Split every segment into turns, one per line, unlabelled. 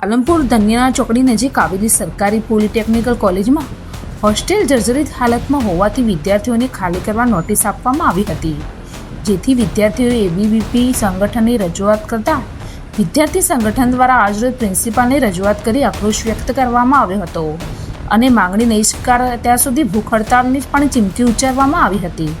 પાલનપુર ધન્યના ચોકડી નજીક આવેલી સરકારી પોલિટેકનિકલ કોલેજમાં હોસ્ટેલ જર્જરિત હાલતમાં હોવાથી વિદ્યાર્થીઓને ખાલી કરવા નોટિસ આપવામાં આવી હતી. જેથી વિદ્યાર્થીઓએ એબીવીપી સંગઠનની રજૂઆત કરતા વિદ્યાર્થી સંગઠન દ્વારા આજરોજ પ્રિન્સિપાલને રજૂઆત કરી આક્રોશ વ્યક્ત કરવામાં આવ્યો હતો અને માંગણી નહીં સ્વીકાર ત્યાં સુધી ભૂખ હડતાળની પણ ચીમકી ઉચ્ચારવામાં આવી હતી.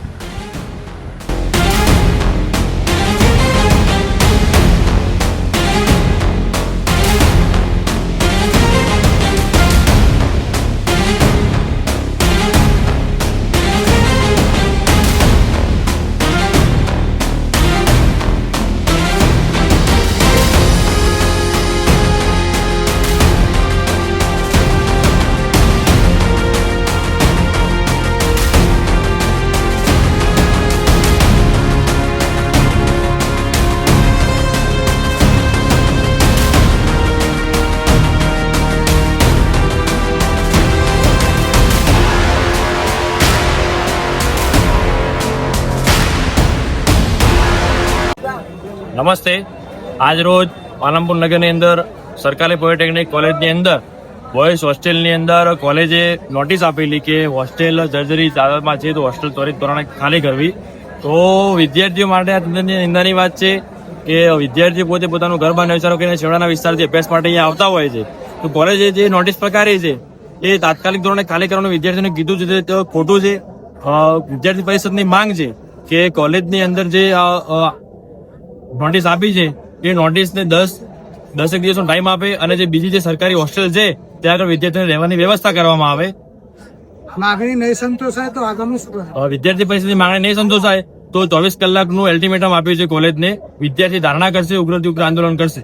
નમસ્તે. આજ રોજ પાલનપુર નગરની અંદર સરકારી પોલિટેકનિક કોલેજની અંદર બોયઝ હોસ્ટેલની અંદર કોલેજે નોટિસ આપેલી કે હોસ્ટેલ જર્જરી હાલતમાં છે તો હોસ્ટેલ ત્વરિત ધોરણે ખાલી કરવી. તો વિદ્યાર્થીઓ માટે નિંદાની વાત છે કે વિદ્યાર્થીઓ પોતે પોતાનું ઘર બહાર વિચારો કરીને છેવાડાના વિસ્તારથી અભ્યાસ માટે અહીંયા આવતા હોય છે. તો કોલેજે જે નોટિસ પ્રકારી છે, એ તાત્કાલિક ધોરણે ખાલી કરવાનું વિદ્યાર્થીઓને કીધું છે, તે ખોટું છે. વિદ્યાર્થી પરિષદની માંગ છે કે કોલેજની અંદર જે નોટિસ આપી છે એ નોટિસને દસ દસેક દિવસનો ટાઈમ આપે અને જે બીજી જે સરકારી હોસ્ટેલ છે ત્યાં આગળ વિદ્યાર્થીઓને રહેવાની વ્યવસ્થા કરવામાં આવે.
માગણી નહીં સંતોષાય તો આગામી શું
વિદ્યાર્થી પરિસ્થિતિ માંગણી નહીં સંતોષાય તો ચોવીસ કલાકનું અલ્ટિમેટમ આપ્યું છે કોલેજને. વિદ્યાર્થી ધારણા કરશે ઉગ્રથી ઉગ્ર આંદોલન કરશે.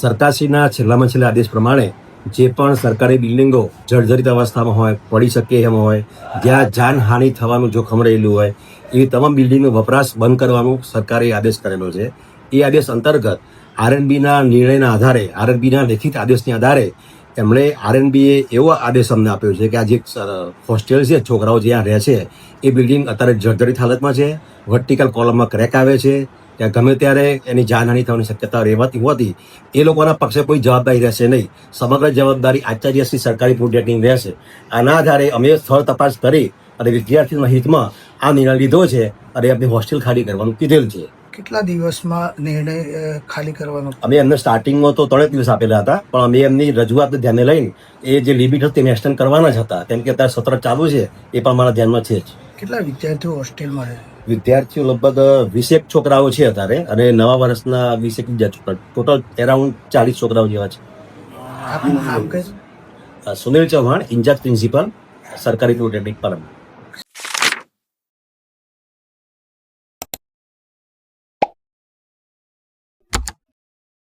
સરકારશ્રીના છેલ્લામાં છેલ્લા આદેશ પ્રમાણે જે પણ સરકારી બિલ્ડિંગો જર્જરિત અવસ્થામાં હોય પડી શકે એમ હોય જ્યાં જાનહાનિ થવાનું જોખમ રહેલું હોય એવી તમામ બિલ્ડિંગનો વપરાશ બંધ કરવાનો સરકારે આદેશ કરેલો છે. એ આદેશ અંતર્ગત આરએનબીના નિર્ણયના આધારે, આરએનબીના લેખિત આદેશના આધારે એમણે આરએનબીએ એવો આદેશ અમને આપ્યો છે કે આ જે હોસ્ટેલ છે, છોકરાઓ જ્યાં રહે છે, એ બિલ્ડિંગ અત્યારે જર્જરિત હાલતમાં છે, વર્ટિકલ કોલમમાં ક્રેક આવે છે, ત્યાં ગમે ત્યારે એની જાનહાની થવાની શક્યતા રહેવાતી હોતી એ લોકોના પક્ષે કોઈ જવાબદારી રહેશે નહીં. સમગ્ર જવાબદારી આચાર્યશ્રી સરકારી પ્રોજેક્ટની રહેશે. આના આધારે અમે સ્થળ તપાસ કરી અને વિદ્યાર્થીઓના હિતમાં આ નિર્ણય લીધો છે અને એમની હોસ્ટેલ ખાલી કરવાનું કીધેલ છે.
કેટલા દિવસમાં નિર્ણય ખાલી કરવાનો?
અમે એમને સ્ટાર્ટિંગમાં તો ત્રણ દિવસ આપેલા હતા પણ અમે એમની રજૂઆતને ધ્યાને લઈને એ જે લિમિટ હતી તેને એક્સટેન્ડ કરવાના જ હતા. કેમ કે અત્યારે સત્ર ચાલુ છે એ પણ મારા ધ્યાનમાં છે જ.
કેટલા વિદ્યાર્થીઓ હોસ્ટેલમાં રહે
વિદ્યાર્થીઓ લગભગ વીસેક છોકરાઓ છે અત્યારે અને નવા વર્ષના વીસેક બીજા છોકરા. ટોટલ એરાઉન્ડ ચાલીસ છોકરાઓ જેવા છે. સુનિલ ચૌહાણ ઇન્ચાર્જ પ્રિન્સિપલ સરકારી પોલિટેકનિક પાલનપુર